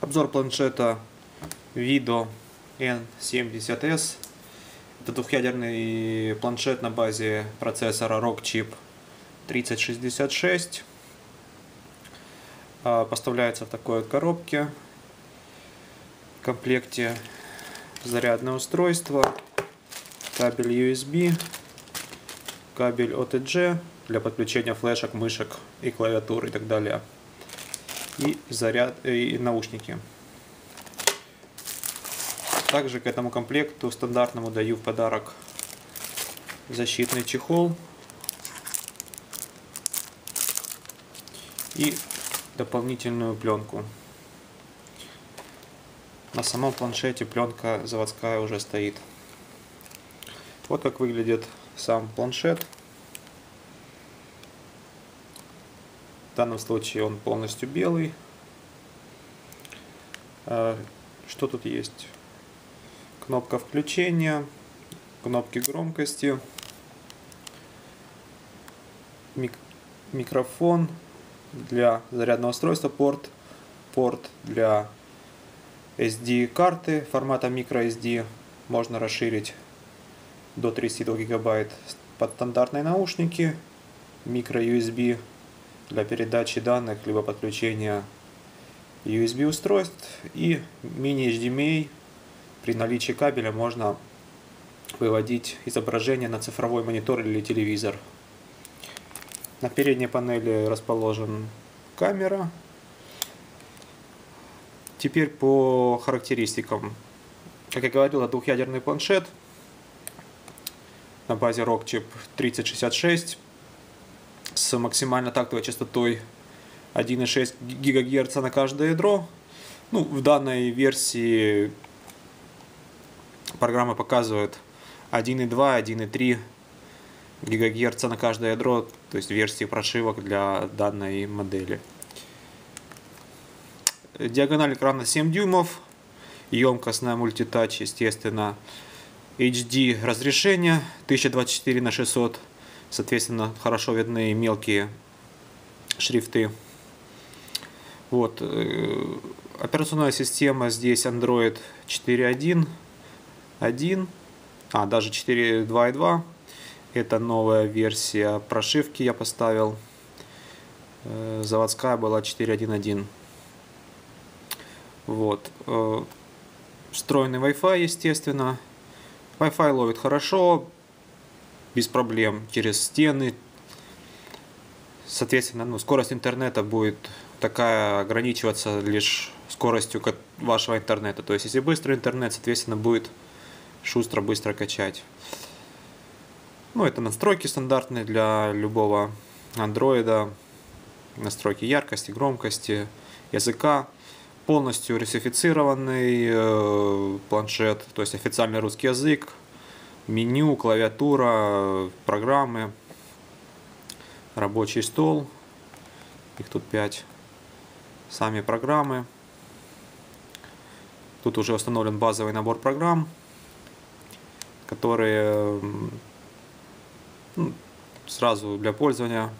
Обзор планшета Vido N70S. Это двухъядерный планшет на базе процессора Rockchip 3066. А, поставляется в такой вот коробке. В комплекте зарядное устройство, кабель USB, кабель OTG для подключения флешек, мышек и клавиатуры и так далее. И заряд и наушники. Также к этому комплекту стандартному даю в подарок защитный чехол и дополнительную пленку. На самом планшете пленка заводская уже стоит. Вот как выглядит сам планшет. В данном случае он полностью белый. А, что тут есть? Кнопка включения, кнопки громкости, мик микрофон для зарядного устройства, порт, порт для SD карты формата microSD можно расширить до 32 гигабайт под стандартные наушники, micro USB для передачи данных либо подключения USB устройств и мини HDMI при наличии кабеля можно выводить изображение на цифровой монитор или телевизор. На передней панели расположен камера Теперь по характеристикам. Как я говорил, это двухъядерный планшет на базе Rockchip 3066 с максимально тактовой частотой 1,6 ГГц на каждое ядро. Ну, в данной версии программа показывает 1,2, 1,3 ГГц на каждое ядро, то есть версии прошивок для данной модели. Диагональ экрана 7 дюймов. Емкость на мультитач, естественно. HD разрешение 1024 на 600. Соответственно, хорошо видны мелкие шрифты. Вот. Э, операционная система здесь Android 4.1, 1, а даже 4.2.2. Это новая версия прошивки я поставил. Э, заводская была 4.1.1. Вот. Э, встроенный Wi-Fi, естественно. Wi-Fi ловит хорошо, без проблем, через стены. Соответственно, ну, скорость интернета будет такая ограничиваться лишь скоростью вашего интернета. То есть, если быстрый интернет, соответственно, будет шустро, быстро качать. Ну, это настройки стандартные для любого андроида. Настройки яркости, громкости, языка полностью русифицированный э, планшет, то есть официальный русский язык, меню, клавиатура, программы, рабочий стол, их тут 5, сами программы. Тут уже установлен базовый набор программ, которые ну, сразу для пользования.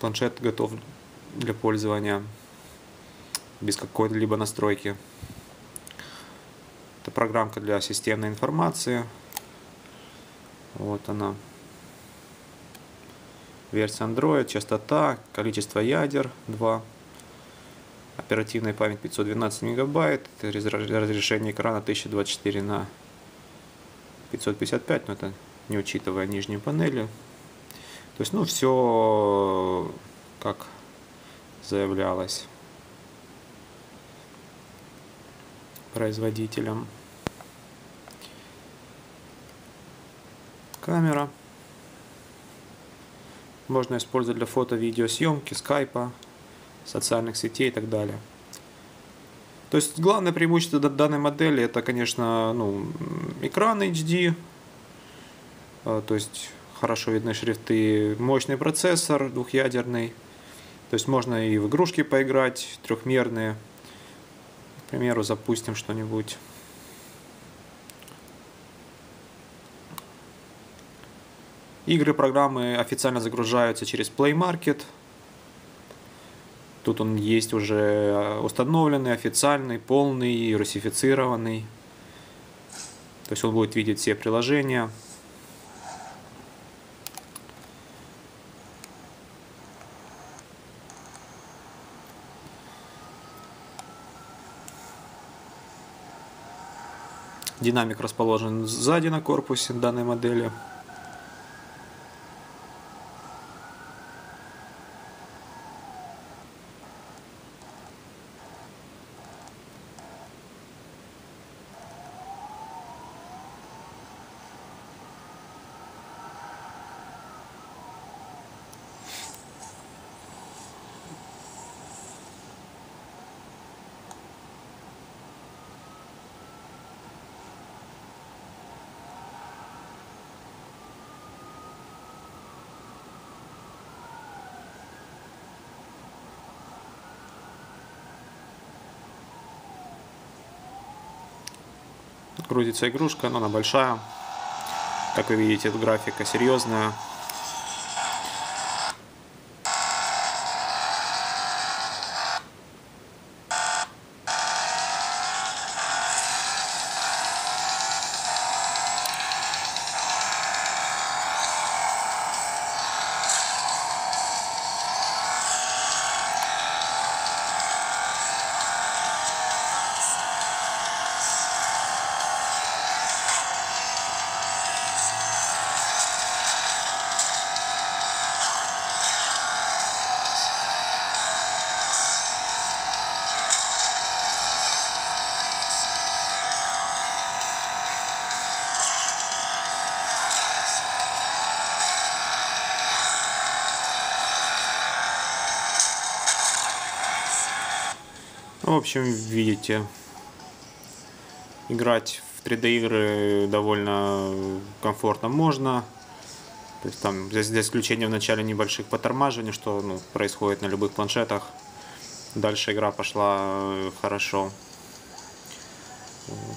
Планшет готов для пользования без какой-либо настройки. Программка для системной информации. Вот она. Версия Android, частота, количество ядер 2. Оперативная память 512 мегабайт. Разрешение экрана 1024 на 555, но это не учитывая нижние панели. То есть, ну, все как заявлялось. производителем. Камера. Можно использовать для фото-видеосъемки, скайпа, социальных сетей и так далее. То есть главное преимущество данной модели это, конечно, ну, экран HD, а, то есть хорошо видны шрифты, мощный процессор двухъядерный, то есть можно и в игрушки поиграть трехмерные, примеру, запустим что-нибудь. Игры, программы официально загружаются через Play Market. Тут он есть уже установленный, официальный, полный, русифицированный. То есть он будет видеть все приложения. Динамик расположен сзади на корпусе данной модели. Грузится игрушка, но она большая. Как вы видите, графика серьезная. В общем, видите, играть в 3D игры довольно комфортно можно. То есть там, за исключением в начале небольших потормаживаний, что ну, происходит на любых планшетах. Дальше игра пошла э, хорошо. Вот.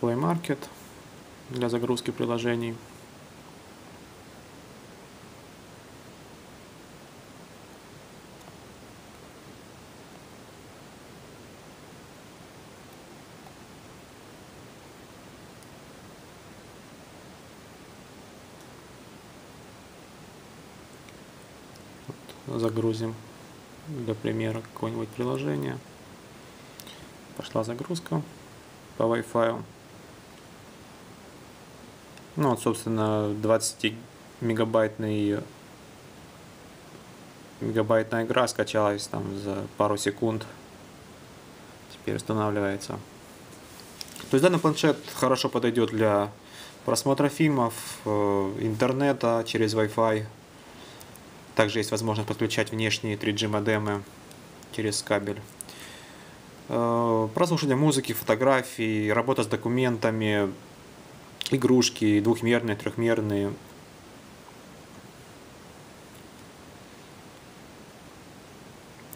Play Market для загрузки приложений. Загрузим для примера какое-нибудь приложение. Пошла загрузка по Wi-Fi. Ну вот, собственно, 20 мегабайтный мегабайтная игра скачалась там за пару секунд. Теперь устанавливается. То есть данный планшет хорошо подойдет для просмотра фильмов, э, интернета через Wi-Fi. Также есть возможность подключать внешние 3G модемы через кабель. Э, прослушивание музыки, фотографий, работа с документами, игрушки двухмерные, трехмерные.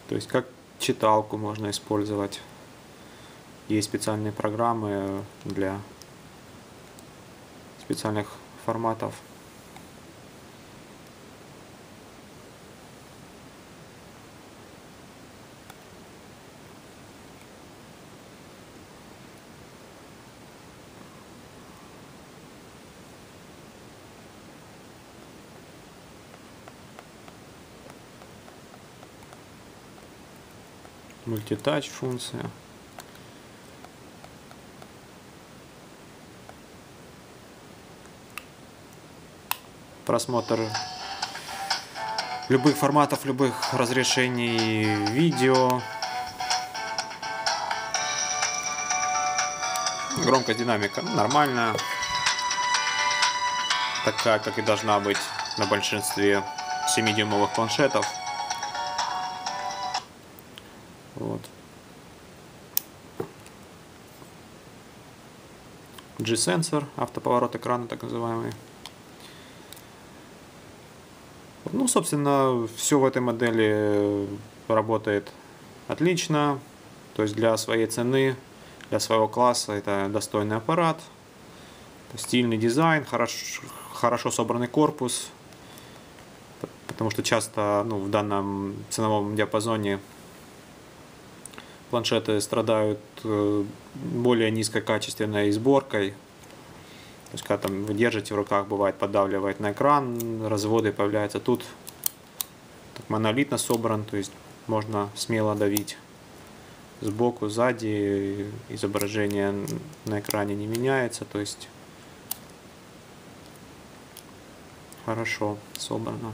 То есть как читалку можно использовать. Есть специальные программы для специальных форматов. Мультитач функция. Просмотр любых форматов, любых разрешений видео. Громкость динамика нормальная. Такая, как и должна быть на большинстве 7-дюймовых планшетов. G-сенсор, автоповорот экрана так называемый. Ну, собственно, все в этой модели работает отлично. То есть для своей цены, для своего класса это достойный аппарат. Стильный дизайн, хорошо, хорошо собранный корпус. Потому что часто ну, в данном ценовом диапазоне планшеты страдают э, более низкокачественной сборкой. То есть, когда там вы держите в руках, бывает подавливает на экран, разводы появляются. Тут так монолитно собран, то есть можно смело давить сбоку, сзади, изображение на экране не меняется, то есть хорошо собрано.